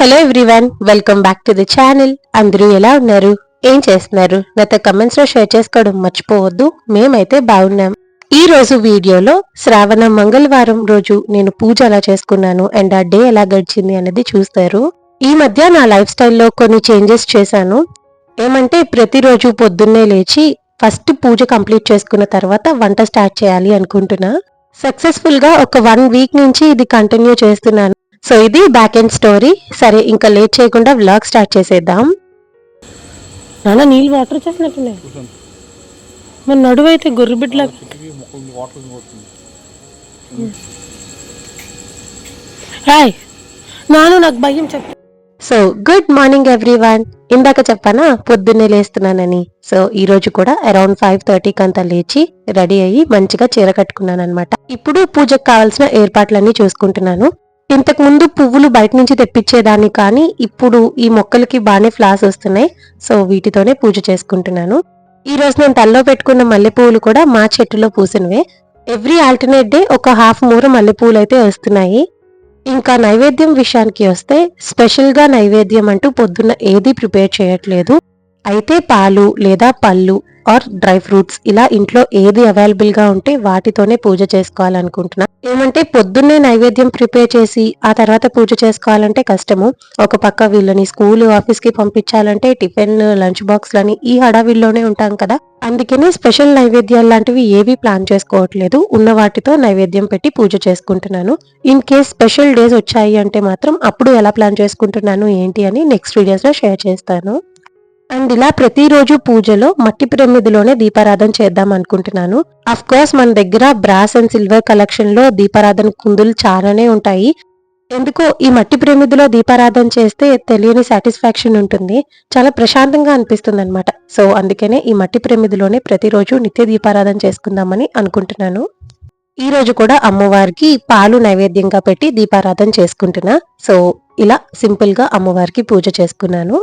Hello everyone welcome back to the channel అందరూ ఎలా ఉన్నారు? ఏం చేస్తున్నారు? నాతో కమెంట్స్లో షేర్ చేసుకోవడం మర్చిపోవద్దు. మేమైతే బాగున్నాం. ఈ రోజు వీడియోలో శ్రావణ మంగళవారం రోజు నేను పూజ ఎలా చేసుకున్నాను అండ్ ఆ డే ఎలా గడిచింది అనేది చూస్తారు. ఈ మధ్య నా లైఫ్ స్టైల్లో కొన్ని చేంజెస్ చేశాను. ఏమంటే ప్రతిరోజు పొద్దున్నే లేచి ఫస్ట్ పూజ కంప్లీట్ చేసుకున్న తర్వాత వంట స్టార్ట్ చేయాలి అనుకుంటున్నా. సక్సెస్ఫుల్గా ఒక వన్ వీక్ నుంచి ఇది కంటిన్యూ చేస్తున్నాను. సో ఇది బ్యాక్ ఎండ్ స్టోరీ సరే ఇంకా లేట్ చేయకుండా వ్లాగ్ స్టార్ట్ చేసేద్దాం. నాన్న నీళ్ళు వాటర్ వచ్చేసినట్టున్నాయి. మన నడువు అయితే గొర్రె బిడ్డలా హాయ్. నాను నాకు భయం చెప్పు సో గుడ్ మార్నింగ్ ఎవ్రీవన్ ఇందాక చెప్పానా పొద్దున్నే లేస్తున్నానని. సో ఈ రోజు కూడా అరౌండ్ ఫైవ్ థర్టీకి అంతా లేచి రెడీ అయ్యి మంచిగా చీర కట్టుకున్నాను అనమాట ఇప్పుడు పూజకు కావాల్సిన ఏర్పాట్లన్నీ చూసుకుంటున్నాను. ఇంతకు ముందు పువ్వులు బయట నుంచి తెప్పించేదాన్ని కానీ ఇప్పుడు ఈ మొక్కలకి బాగానే ఫ్లాస్ వస్తున్నాయి. సో వీటితోనే పూజ చేసుకుంటున్నాను. ఈ రోజు నేను తల్లో పెట్టుకున్న మల్లెపూలు కూడా మా చెట్టులో పూసినవే. ఎవ్రీ ఆల్టర్నేట్ డే ఒక హాఫ్ మూర మల్లెపూలు అయితే వస్తున్నాయి. ఇంకా నైవేద్యం విషయానికి వస్తే స్పెషల్గా నైవేద్యం అంటూ పొద్దున్న ఏది ప్రిపేర్ చేయట్లేదు. అయితే పాలు లేదా పళ్ళు ఆర్ డ్రై ఫ్రూట్స్ ఇలా ఇంట్లో ఏది అవైలబుల్గా ఉంటే వాటితోనే పూజ చేసుకోవాలనుకుంటున్నా. ఏమంటే పొద్దున్నే నైవేద్యం ప్రిపేర్ చేసి ఆ తర్వాత పూజ చేసుకోవాలంటే కష్టము. ఒక పక్క వీళ్ళని స్కూల్ ఆఫీస్కి పంపించాలంటే టిఫిన్ లంచ్ బాక్స్ లని ఈ హడావిల్లోనే ఉంటాం కదా. అందుకని స్పెషల్ నైవేద్యాలు లాంటివి ఏవి ప్లాన్ చేసుకోవట్లేదు. ఉన్న వాటితో నైవేద్యం పెట్టి పూజ చేసుకుంటున్నాను. ఇన్ కేస్ స్పెషల్ డేస్ వచ్చాయి అంటే మాత్రం అప్పుడు ఎలా ప్లాన్ చేసుకుంటున్నాను ఏంటి అని నెక్స్ట్ వీడియోస్లో షేర్ చేస్తాను. అండ్ ఇలా ప్రతిరోజు పూజలో మట్టి ప్రమిదిలోనే దీపారాధన చేద్దాం అనుకుంటున్నాను. అఫ్ కోర్స్ మన దగ్గర బ్రాస్ అండ్ సిల్వర్ కలెక్షన్లో దీపారాధన కుందులు చాలానే ఉంటాయి. ఎందుకో ఈ మట్టి ప్రమిదిలో దీపారాధన చేస్తే తెలియని సాటిస్ఫాక్షన్ ఉంటుంది. చాలా ప్రశాంతంగా అనిపిస్తుంది అనమాట సో అందుకనే ఈ మట్టి ప్రమిదిలోనే ప్రతిరోజు నిత్య దీపారాధన చేసుకుందామని అనుకుంటున్నాను. ఈ రోజు కూడా అమ్మవారికి పాలు నైవేద్యంగా పెట్టి దీపారాధన చేసుకుంటున్నా. సో ఇలా సింపుల్గా అమ్మవారికి పూజ చేసుకున్నాను.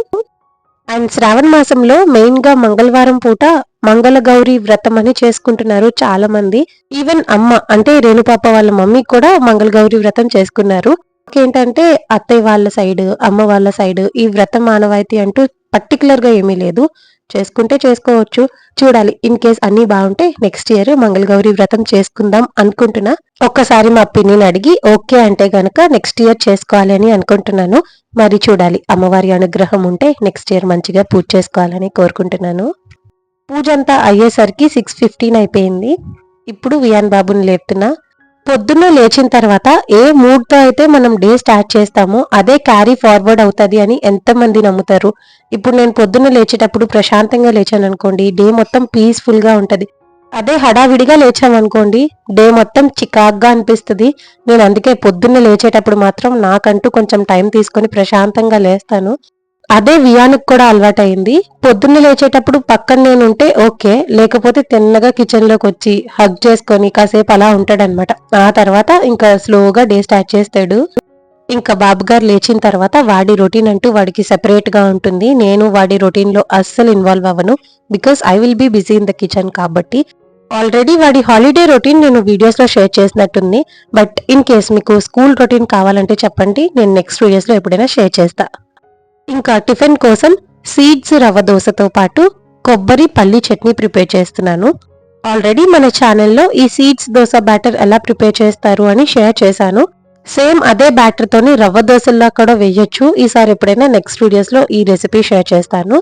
అండ్ శ్రావణ మాసంలో మెయిన్గా మంగళవారం పూట మంగళ గౌరి వ్రతం అని చేసుకుంటున్నారు చాలా మంది ఈవెన్ అమ్మ అంటే రేణుపాప వాళ్ళ మమ్మీ కూడా మంగళ గౌరి వ్రతం చేసుకున్నారు. ఏంటంటే అత్తయ్య వాళ్ళ సైడ్ అమ్మ వాళ్ళ సైడ్ ఈ వ్రతం మానవాయితీ అంటూ పర్టికులర్గా ఏమీ లేదు. చేసుకుంటే చేసుకోవచ్చు. చూడాలి. ఇన్ కేస్ అన్ని బాగుంటే నెక్స్ట్ ఇయర్ మంగళగౌరి వ్రతం చేసుకుందాం అనుకుంటున్నా. ఒక్కసారి మా పిన్నిని అడిగి ఓకే అంటే గనక నెక్స్ట్ ఇయర్ చేసుకోవాలి అని అనుకుంటున్నాను. మరి చూడాలి. అమ్మవారి అనుగ్రహం ఉంటే నెక్స్ట్ ఇయర్ మంచిగా పూజ చేసుకోవాలని కోరుకుంటున్నాను. పూజ అంతా అయ్యేసరికి సిక్స్ ఫిఫ్టీన్ అయిపోయింది. ఇప్పుడు వియాన్ బాబుని లేపుతున్నా. పొద్దున్న లేచిన తర్వాత ఏ మూడ్తో అయితే మనం డే స్టార్ట్ చేస్తామో అదే క్యారీ ఫార్వర్డ్ అవుతుంది అని ఎంతమంది నమ్ముతారు. ఇప్పుడు నేను పొద్దున్న లేచేటప్పుడు ప్రశాంతంగా లేచాను అనుకోండి డే మొత్తం పీస్ఫుల్గా ఉంటుంది. అదే హడావిడిగా లేచామనుకోండి డే మొత్తం చికాగ్గా అనిపిస్తుంది. నేను అందుకే పొద్దున్న లేచేటప్పుడు మాత్రం నాకంటూ కొంచెం టైం తీసుకొని ప్రశాంతంగా లేస్తాను. అదే వియానికి కూడా అలవాటైంది. పొద్దున్న లేచేటప్పుడు పక్కన నేను ఉంటే ఓకే లేకపోతే తిన్నగా కిచెన్లోకి వచ్చి హగ్ చేసుకొని కాసేపు అలా ఉంటాడనమాట ఆ తర్వాత ఇంకా స్లోగా డే స్టార్ట్ చేస్తాడు. ఇంకా బాబు గారు లేచిన తర్వాత వాడి రొటీన్ అంటూ వాడికి సెపరేట్గా ఉంటుంది. నేను వాడి రొటీన్లో అస్సలు ఇన్వాల్వ్ అవ్వను. Because I will be busy in the kitchen కాబట్టి. ఆల్రెడీ వాడి హాలిడే రొటీన్ నేను వీడియోస్లో షేర్ చేసినట్టుంది. బట్ ఇన్ కేస్ మీకు స్కూల్ రొటీన్ కావాలంటే చెప్పండి. నేను నెక్స్ట్ వీడియోస్లో ఎప్పుడైనా షేర్ చేస్తా. ఇంకా టిఫిన్ కోసం సీడ్స్ రవ్వ దోశతో పాటు కొబ్బరి పల్లి చట్నీ ప్రిపేర్ చేస్తున్నాను. ఆల్రెడీ మన ఛానల్లో ఈ సీడ్స్ దోశ బ్యాటర్ ఎలా ప్రిపేర్ చేస్తారు అని షేర్ చేశాను. సేమ్ అదే బ్యాటర్తోని రవ్వ దోశల్లా కూడా వేయొచ్చు. ఈసారి ఎప్పుడైనా నెక్స్ట్ వీడియోస్లో ఈ రెసిపీ షేర్ చేస్తాను.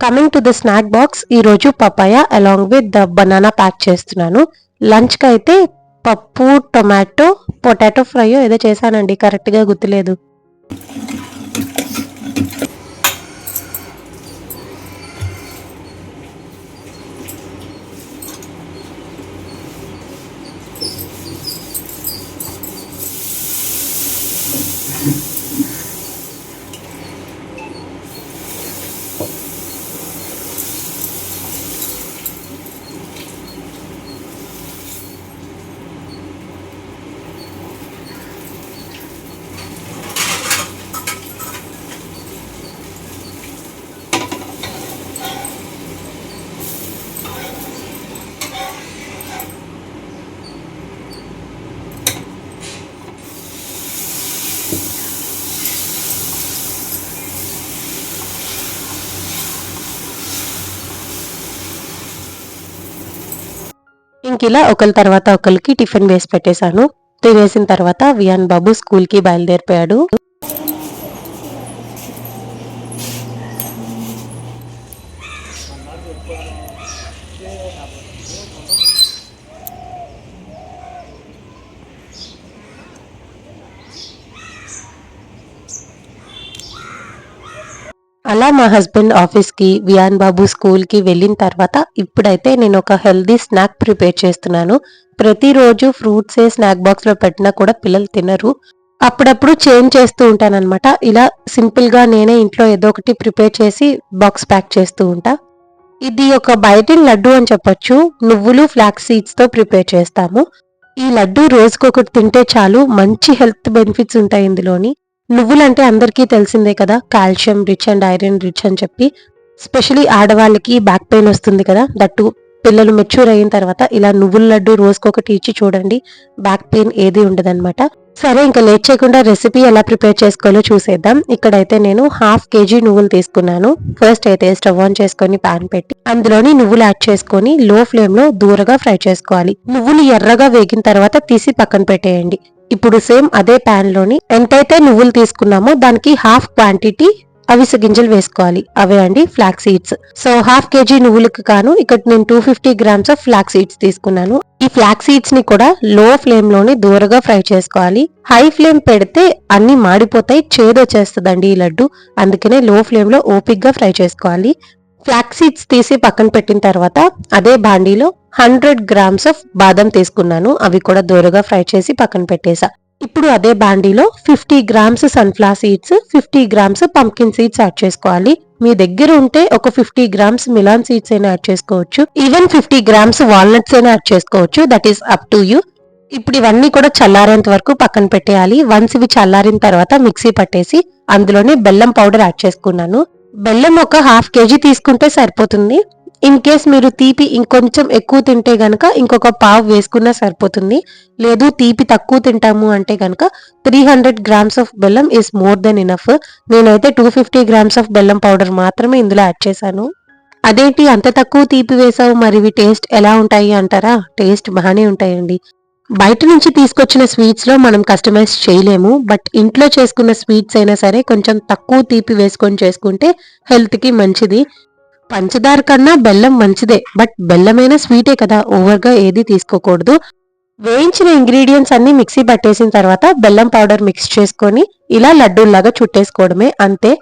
Coming to the snack box ఈరోజు papaya along with the banana pack చేస్తున్నాను. లంచ్కి అయితే పప్పు టొమాటో పొటాటో ఫ్రై ఏదో చేశానండి. కరెక్ట్గా గుర్తులేదు. ఇంక ఇలా ఒకరి తర్వాత ఒకరికి టిఫిన్ వేసి పెట్టేశాను. తినేసిన తర్వాత వియాన్ బాబు స్కూల్కి బయలుదేరిపోయాడు. అలా మా హస్బెండ్ ఆఫీస్కి వియాన్ బాబు స్కూల్కి వెళ్ళిన తర్వాత ఇప్పుడైతే నేను ఒక హెల్దీ స్నాక్ ప్రిపేర్ చేస్తున్నాను. ప్రతిరోజు ఫ్రూట్స్ స్నాక్ బాక్స్లో పెట్టినా కూడా పిల్లలు తినరు. అప్పుడప్పుడు చేంజ్ చేస్తూ ఉంటానన్నమాట. ఇలా సింపుల్గా నేనే ఇంట్లో ఏదో ఒకటి ప్రిపేర్ చేసి బాక్స్ ప్యాక్ చేస్తూ ఉంటా. ఇది ఒక బయటి లడ్డు అని చెప్పొచ్చు. నువ్వులు ఫ్లాక్స్ సీడ్స్తో ప్రిపేర్ చేస్తాము. ఈ లడ్డు రోజుకొకటి తింటే చాలు మంచి హెల్త్ బెనిఫిట్స్ ఉంటాయి ఇందులోని. నువ్వులంటే అందరికీ తెలిసిందే కదా calcium rich and iron rich అని చెప్పి. స్పెషలీ ఆడవాళ్ళకి బ్యాక్ పెయిన్ వస్తుంది కదా దట్టు పిల్లలు మెచ్యూర్ అయిన తర్వాత ఇలా నువ్వుల లడ్డు రోజుకొకటి ఇచ్చి చూడండి బ్యాక్ పెయిన్ ఏది ఉండదన్నమాట. సరే ఇంకా లేట్ చేయకుండా రెసిపీ ఎలా ప్రిపేర్ చేసుకోవాలో చూసేద్దాం. ఇక్కడైతే నేను హాఫ్ కేజీ నువ్వులు తీసుకున్నాను. ఫస్ట్ అయితే స్టవ్ ఆన్ చేసుకొని పాన్ పెట్టి అందులోని నువ్వులు యాడ్ చేసుకొని లో ఫ్లేమ్లో దూరగా ఫ్రై చేసుకోవాలి. నువ్వులు ఎర్రగా వేగిన తర్వాత తీసి పక్కన పెట్టేయండి. ఇప్పుడు సేమ్ అదే ప్యాన్లోని ఎంతైతే నువ్వులు తీసుకున్నామో దానికి హాఫ్ క్వాంటిటీ అవిసె గింజలు వేసుకోవాలి. అవే అండి flax seeds so half KG నువ్వులకు కాను ఇక్కడ నేను two fifty grams of flax seeds తీసుకున్నాను. ఈ ఫ్లాక్ సీడ్స్ని కూడా లో ఫ్లేమ్లోనే దూరగా ఫ్రై చేసుకోవాలి. హై ఫ్లేమ్ పెడితే అన్ని మాడిపోతాయి చేదొచ్చేస్తుందండి ఈ లడ్డు. అందుకనే లో ఫ్లేమ్లో ఓపిక్గా ఫ్రై చేసుకోవాలి. ఫ్లాక్ సీడ్స్ తీసి పక్కన పెట్టిన తర్వాత అదే బాండీలో హండ్రెడ్ గ్రామ్స్ ఆఫ్ బాదం తీసుకున్నాను. అవి కూడా దోరగా ఫ్రై చేసి పక్కన పెట్టేశా ఇప్పుడు అదే బాండీలో fifty grams sunflower seeds fifty grams pumpkin seeds add చేసుకోవాలి. మీ దగ్గర ఉంటే ఒక ఫిఫ్టీ గ్రామ్స్ మిలాన్ సీడ్స్ అయినా యాడ్ చేసుకోవచ్చు. ఈవెన్ ఫిఫ్టీ గ్రామ్స్ వాల్నట్స్ అయినా యాడ్ చేసుకోవచ్చు. That is up to you ఇప్పుడు ఇవన్నీ కూడా చల్లారేంత వరకు పక్కన పెట్టేయాలి. వన్స్ ఇవి చల్లారిన తర్వాత మిక్సీ పట్టేసి అందులోనే బెల్లం పౌడర్ యాడ్ చేసుకున్నాను. బెల్లం ఒక హాఫ్ కేజీ తీసుకుంటే సరిపోతుంది. ఇన్ కేస్ మీరు తీపి ఇంకొంచెం ఎక్కువ తింటే గనక ఇంకొక పావు వేసుకున్నా సరిపోతుంది. లేదు తీపి తక్కువ తింటాము అంటే గనక three hundred grams of bellam is more than enough నేనైతే two fifty grams of bellam powder మాత్రమే ఇందులో యాడ్ చేశాను. అదేంటి అంత తక్కువ తీపి వేసావు మరి ఇవి టేస్ట్ ఎలా ఉంటాయి అంటారా? టేస్ట్ బాగానే ఉంటాయండి. బయట నుంచి తీసుకొచ్చిన స్వీట్స్లో మనం కస్టమైజ్ చేయలేము బట్ ఇంట్లో చేసుకున్న స్వీట్స్ అయినా సరే కొంచెం తక్కువ తీపి వేసుకొని చేసుకుంటే హెల్త్కి మంచిది. పంచదార కన్నా బెల్లం మంచిదే బట్ బెల్లమైన స్వీటే కదా ఓవర్గా ఏది తీసుకోకూడదు. వేయించిన ఇంగ్రీడియంట్స్ అన్ని మిక్సీ పట్టేసిన తర్వాత బెల్లం పౌడర్ మిక్స్ చేసుకొని ఇలా లడ్డూల్లాగా చుట్టేసుకోవడమే అంతే.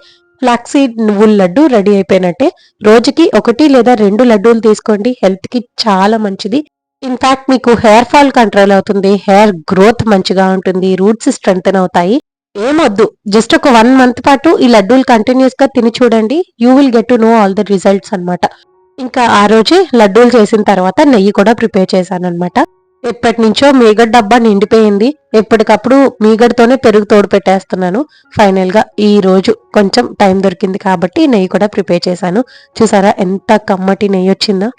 ఫ్లాక్సీడ్ నువ్వుల లడ్డు రెడీ అయిపోయినట్టే. రోజుకి ఒకటి లేదా రెండు లడ్డూలు తీసుకోండి హెల్త్కి చాలా మంచిది. ఇన్ఫ్యాక్ట్ మీకు హెయిర్ ఫాల్ కంట్రోల్ అవుతుంది హెయిర్ గ్రోత్ మంచిగా ఉంటుంది రూట్స్ స్ట్రెంగ్ అవుతాయి. ఏమొద్దు జస్ట్ ఒక వన్ మంత్ పాటు ఈ లడ్డూలు కంటిన్యూస్గా తిని చూడండి you will get to know all the results అనమాట ఇంకా ఆ రోజే లడ్డూలు చేసిన తర్వాత నెయ్యి కూడా ప్రిపేర్ చేశాను అనమాట ఎప్పటి నుంచో మీగడ డబ్బా నిండిపోయింది ఎప్పటికప్పుడు మీగడతోనే పెరుగు తోడు పెట్టేస్తున్నాను. ఫైనల్గా ఈ రోజు కొంచెం టైం దొరికింది కాబట్టి నెయ్యి కూడా ప్రిపేర్ చేశాను. చూసారా ఎంత కమ్మటి నెయ్యి వచ్చిందా?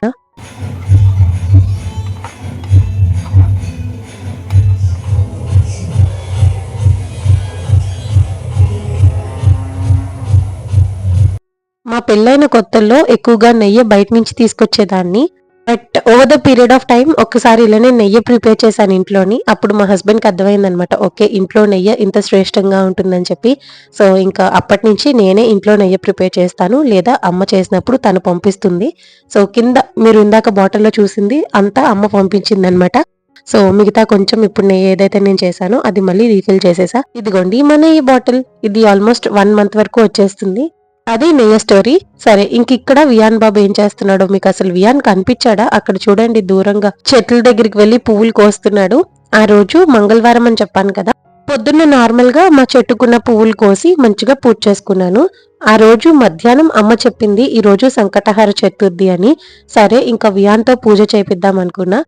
మా పెళ్ళైన కొత్తల్లో ఎక్కువగా నెయ్యి బయట నుంచి తీసుకొచ్చేదాన్ని. But over the period of time ఒక్కసారి ఇలానే నెయ్యి ప్రిపేర్ చేశాను ఇంట్లోని. అప్పుడు మా హస్బెండ్కి అర్థమైందనమాట ఓకే ఇంట్లో నెయ్యి ఇంత శ్రేష్టంగా ఉంటుందని చెప్పి. సో ఇంకా అప్పటి నుంచి నేనే ఇంట్లో నెయ్యి ప్రిపేర్ చేస్తాను. లేదా అమ్మ చేసినప్పుడు తను పంపిస్తుంది. సో కింద మీరు ఇందాక బాటిల్లో చూసింది అంతా అమ్మ పంపించింది అనమాట సో మిగతా కొంచెం ఇప్పుడు నెయ్యి ఏదైతే నేను చేశానో అది మళ్ళీ రీఫిల్ చేసేసా. ఇదిగోండి మన ఈ బాటిల్. ఇది ఆల్మోస్ట్ వన్ మంత్ వరకు వచ్చేస్తుంది. అది నేయ స్టోరీ. సరే ఇంక ఇక్కడ వియాన్ బాబు ఏం చేస్తున్నాడు మీకు అసలు వియాన్ కనిపించాడా? అక్కడ చూడండి దూరంగా. చెట్ల దగ్గరికి వెళ్ళి పువ్వులు కోస్తున్నాడు. ఆ రోజు మంగళవారం అని చెప్పాను కదా. పొద్దున్న నార్మల్గా మా చెట్టుకున్న పువ్వులు కోసి మంచిగా పూజ చేసుకున్నాను. ఆ రోజు మధ్యాహ్నం అమ్మ చెప్పింది ఈ రోజు సంకటహార చతుర్థి అని. సరే ఇంకా వియాన్తో పూజ చేపిద్దాం అనుకున్నా.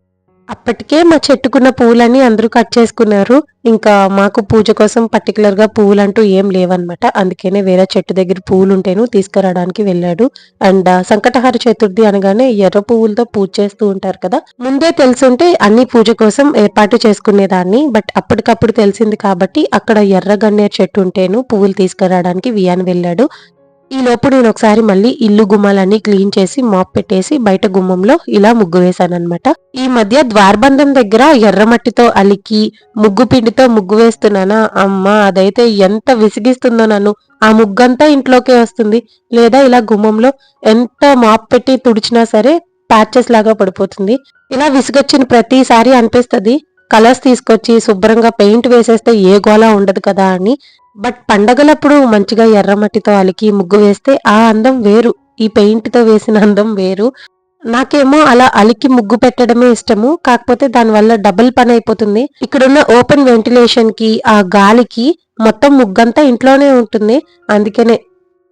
అప్పటికే మా చెట్టుకున్న పువ్వులని అందరూ కట్ చేసుకున్నారు. ఇంకా మాకు పూజ కోసం పర్టికులర్గా పువ్వులు అంటూ ఏం లేవన్నమాట. అందుకనే వేరే చెట్టు దగ్గర పువ్వులు ఉంటేను తీసుకురావడానికి వెళ్ళాడు. అండ్ సంకటహార చతుర్థి అనగానే ఎర్ర పువ్వులతో పూజ చేస్తూ ఉంటారు కదా. ముందే తెలుసుంటే అన్ని పూజ కోసం ఏర్పాటు చేసుకునేదాన్ని. బట్ అప్పటికప్పుడు తెలిసింది కాబట్టి అక్కడ ఎర్ర గన్నేరు చెట్టు ఉంటేను పువ్వులు తీసుకురావడానికి వియాన్ వెళ్ళాడు. ఈ లోపు నేను ఒకసారి మళ్ళీ ఇల్లు గుమ్మాలన్నీ క్లీన్ చేసి మాప్ పెట్టేసి బయట గుమ్మంలో ఇలా ముగ్గు వేశానమాట ఈ మధ్య ద్వారబంధం దగ్గర ఎర్రమట్టితో అలికి ముగ్గు పిండితో ముగ్గు వేస్తున్నానా? అమ్మా అదైతే ఎంత విసిగిస్తుందో నన్ను. ఆ ముగ్గంతా ఇంట్లోకే వస్తుంది. లేదా ఇలా గుమ్మంలో ఎంత మాప్ పెట్టి తుడిచినా సరే ప్యాచెస్ లాగా పడిపోతుంది. ఇలా విసుగొచ్చిన ప్రతిసారి అనిపిస్తుంది. కలర్స్ తీసుకొచ్చి శుభ్రంగా పెయింట్ వేసేస్తే ఏ గోళ ఉండదు కదా అని. బట్ పండగలప్పుడు మంచిగా ఎర్రమట్టితో అలికి ముగ్గు వేస్తే ఆ అందం వేరు. ఈ పెయింట్తో వేసిన అందం వేరు. నాకేమో అలా అలికి ముగ్గు పెట్టడమే ఇష్టము. కాకపోతే దానివల్ల డబుల్ పని అయిపోతుంది. ఇక్కడున్న ఓపెన్ వెంటిలేషన్కి ఆ గాలికి మొత్తం ముగ్గంతా ఇంట్లోనే ఉంటుంది. అందుకనే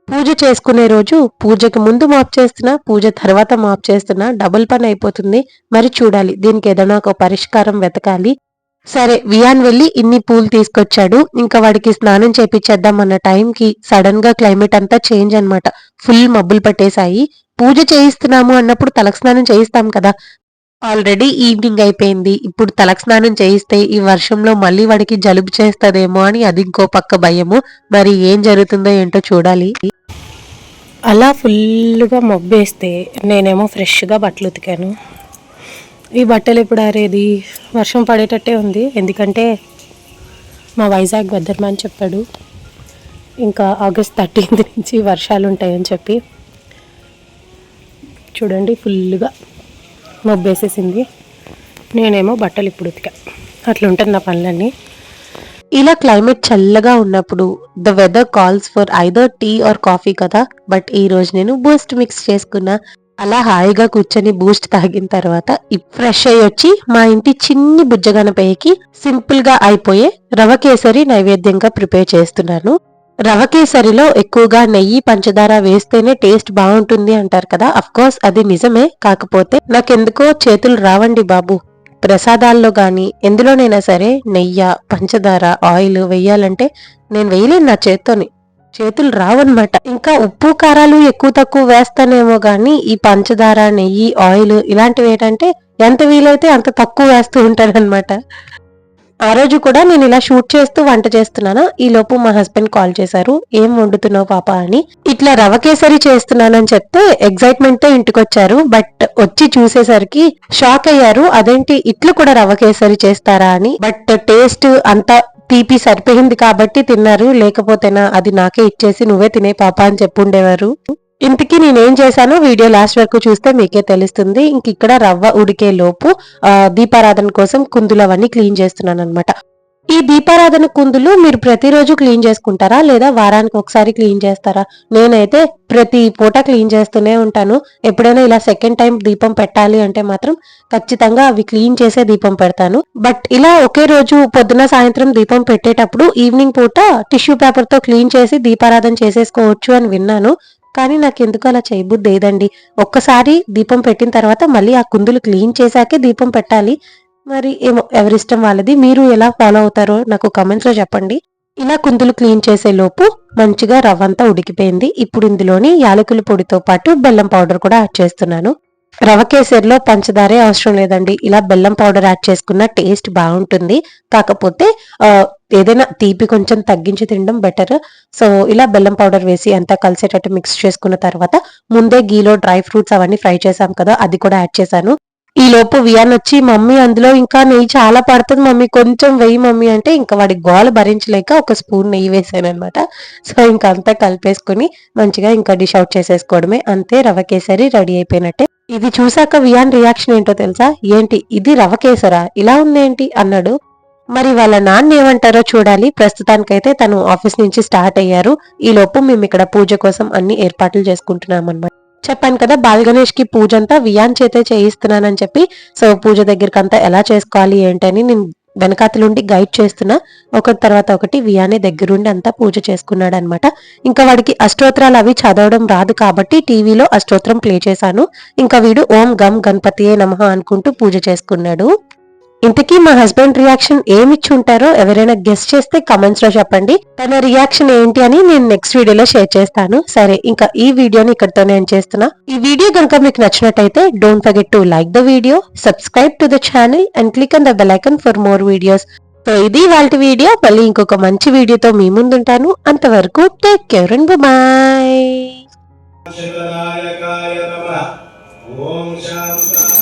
పూజ చేసుకునే రోజు పూజకి ముందు మాప్ చేస్తున్నా పూజ తర్వాత మాప్ చేస్తున్నా డబుల్ పని అయిపోతుంది. మరి చూడాలి. దీనికి ఏదైనా ఒక పరిష్కారం వెతకాలి. సరే వియాన్ వెళ్ళి ఇన్ని పూలు తీసుకొచ్చాడు. ఇంకా వాడికి స్నానం చేపించేద్దాం అన్న టైంకి సడన్గా క్లైమేట్ అంతా చేంజ్ అనమాట ఫుల్ మబ్బులు పట్టేశాయి. పూజ చేయిస్తున్నాము అన్నప్పుడు తలకు స్నానం చేయిస్తాం కదా. ఆల్రెడీ ఈవినింగ్ అయిపోయింది. ఇప్పుడు తలస్నానం స్నానం చేయిస్తే ఈ వర్షంలో మళ్ళీ వాడికి జలుబు చేస్తదేమో అని అది ఇంకో పక్క భయము. మరి ఏం జరుగుతుందో ఏంటో చూడాలి. అలా ఫుల్గా మబ్బేస్తే నేనేమో ఫ్రెష్గా బట్టలు ఉతికాను. ఈ బట్టలు ఇప్పుడు ఆరేది? వర్షం పడేటట్టే ఉంది. ఎందుకంటే మా వైజాగ్ వెదర్ మ్యాన్ చెప్పాడు ఇంకా ఆగస్ట్ థర్టీన్త్ నుంచి వర్షాలు ఉంటాయని చెప్పి. చూడండి ఫుల్గా మబ్బేసేసింది. నేనేమో బట్టలు ఇప్పుడు ఉతికా. అట్లా ఉంటుంది నా పనులన్నీ. ఇలా క్లైమేట్ చల్లగా ఉన్నప్పుడు the weather calls for either tea or coffee కదా? బట్ ఈ రోజు నేను బూస్ట్ మిక్స్ చేసుకున్న అలా హాయిగా కూర్చొని బూస్ట్ తాగిన తర్వాత ఫ్రెష్ అయ్యి వచ్చి మా ఇంటి చిన్ని బుజ్జగనపైకి సింపుల్గా అయిపోయే రవ కేసరి నైవేద్యంగా ప్రిపేర్ చేస్తున్నాను. రవ కేసరిలో ఎక్కువగా నెయ్యి పంచదార వేస్తేనే టేస్ట్ బాగుంటుంది అంటారు కదా. అఫ్ కోర్స్ అది నిజమే. కాకపోతే నాకెందుకో చేతులు రావండి బాబు. ప్రసాదాల్లో గాని ఎందులోనైనా సరే నెయ్య పంచదార ఆయిల్ వెయ్యాలంటే నేను వేయలేను నా చేత్తోని. చేతులు రావన్నమాట. ఇంకా ఉప్పు కారాలు ఎక్కువ తక్కువ వేస్తానేమో కానీ ఈ పంచదార నెయ్యి ఆయిల్ ఇలాంటివి ఏంటంటే ఎంత వీలైతే అంత తక్కువ వేస్తూ ఉంటానన్నమాట ఆ రోజు కూడా నేను ఇలా షూట్ చేస్తూ వంట చేస్తున్నాను. ఈ లోపు మా హస్బెండ్ కాల్ చేశారు. ఏం వండుతున్నావు పాప అని. ఇట్లా రవ కేసరి చేస్తున్నానని చెప్తే ఎగ్జైట్మెంట్తో ఇంటికొచ్చారు. బట్ వచ్చి చూసేసరికి షాక్ అయ్యారు. అదేంటి ఇట్లు కూడా రవ కేసరి చేస్తారా అని. బట్ టేస్ట్ అంత తీపి సరిపోయింది కాబట్టి తిన్నారు. లేకపోతేనా అది నాకే ఇచ్చేసి నువ్వే తినే పాప అని చెప్పుండేవారు. ఇంతకీ నేనేం చేశానో వీడియో లాస్ట్ వరకు చూస్తే మీకే తెలుస్తుంది. ఇంక ఇక్కడ రవ్వ ఉడికే లోపు దీపారాధన కోసం కుందులు అవన్నీ క్లీన్ చేస్తున్నాను అనమాట ఈ దీపారాధన కుందులు మీరు ప్రతిరోజు క్లీన్ చేసుకుంటారా? లేదా వారానికి ఒకసారి క్లీన్ చేస్తారా? నేనైతే ప్రతి పూట క్లీన్ చేస్తూనే ఉంటాను. ఎప్పుడైనా ఇలా సెకండ్ టైం దీపం పెట్టాలి అంటే మాత్రం ఖచ్చితంగా అవి క్లీన్ చేసే దీపం పెడతాను. బట్ ఇలా ఒకే రోజు పొద్దున సాయంత్రం దీపం పెట్టేటప్పుడు ఈవినింగ్ పూట టిష్యూ పేపర్తో క్లీన్ చేసి దీపారాధన చేసేసుకోవచ్చు అని విన్నాను. కానీ నాకు ఎందుకు అలా చేయబుద్ది ఏదండి ఒక్కసారి దీపం పెట్టిన తర్వాత మళ్ళీ ఆ కుందులు క్లీన్ చేశాకే దీపం పెట్టాలి. మరి ఏమో ఎవరిష్టం వాళ్ళది. మీరు ఎలా ఫాలో అవుతారో నాకు కమెంట్స్లో చెప్పండి. ఇలా కుందులు క్లీన్ చేసే లోపు మంచిగా రవ్వంతా ఉడికిపోయింది. ఇప్పుడు ఇందులోని యాలకుల పొడితో పాటు బెల్లం పౌడర్ కూడా యాడ్ చేస్తున్నాను. రవ కేసరిలో పంచదారే అవసరం లేదండి. ఇలా బెల్లం పౌడర్ యాడ్ చేసుకున్న టేస్ట్ బాగుంటుంది. కాకపోతే ఏదైనా తీపి కొంచెం తగ్గించి తినడం బెటర్ సో ఇలా బెల్లం పౌడర్ వేసి అంతా కలిసేటట్టు మిక్స్ చేసుకున్న తర్వాత ముందే గీలో డ్రై ఫ్రూట్స్ అవన్నీ ఫ్రై చేసాం కదా అది కూడా యాడ్ చేశాను. ఈ లోపు వియాన్ వచ్చి మమ్మీ అందులో ఇంకా నెయ్యి చాలా పడుతుంది మమ్మీ కొంచెం వెయ్యి మమ్మీ అంటే ఇంకా వాడి గోల భరించలేక ఒక స్పూన్ నెయ్యి వేసాను అనమాట సో ఇంకా అంతా కలిపేసుకుని మంచిగా ఇంకా డిష్ అవుట్ చేసేసుకోవడమే. అంతే రవ కేసరి రెడీ అయిపోయినట్టే. ఇది చూసాక వియాన్ రియాక్షన్ ఏంటో తెలుసా? ఏంటి ఇది రవ కేసరా? ఇలా ఉందేంటి? అన్నాడు. మరి వాళ్ళ నాన్న ఏమంటారో చూడాలి. ప్రస్తుతానికైతే తను ఆఫీస్ నుంచి స్టార్ట్ అయ్యారు. ఈ లోపు మేము ఇక్కడ పూజ కోసం అన్ని ఏర్పాట్లు చేసుకుంటున్నాం అనమాట చెప్పాను కదా బాల్ గణేష్కి పూజ అంతా వియాన్ చేతే చేయిస్తున్నానని చెప్పి. సో పూజ దగ్గరికి అంతా ఎలా చేసుకోవాలి ఏంటని నేను వెనకాతలుండి గైడ్ చేస్తున్నా. ఒకటి తర్వాత ఒకటి వియానే దగ్గరుండి అంతా పూజ చేసుకున్నాడు అనమాట ఇంకా వాడికి అష్టోత్తరాలు అవి చదవడం రాదు కాబట్టి టీవీలో అష్టోత్తరం ప్లే చేశాను. ఇంకా వీడు ఓం గమ్ గణపతియే నమ అనుకుంటూ పూజ చేసుకున్నాడు. ఇంతకీ మా హస్బెండ్ రియాక్షన్ ఏమిచ్చి ఉంటారో ఎవరైనా గెస్ట్ చేస్తే కమెంట్స్లో చెప్పండి. తన రియాక్షన్ ఏంటి అని నేను నెక్స్ట్ వీడియోలో షేర్ చేస్తాను. సరే ఇంకా ఈ వీడియోని ఇక్కడతో నేను చేస్తున్నా. ఈ వీడియో కనుక మీకు నచ్చినట్టయితే don't forget to like the video subscribe to the channel and click on the bell icon for more videos so ఇది వాళ్ళ వీడియో. మళ్ళీ ఇంకొక మంచి వీడియోతో మీ ముందుంటాను. అంతవరకు టేక్ కేర్ అండ్ బాయ్ ఓం శాంతి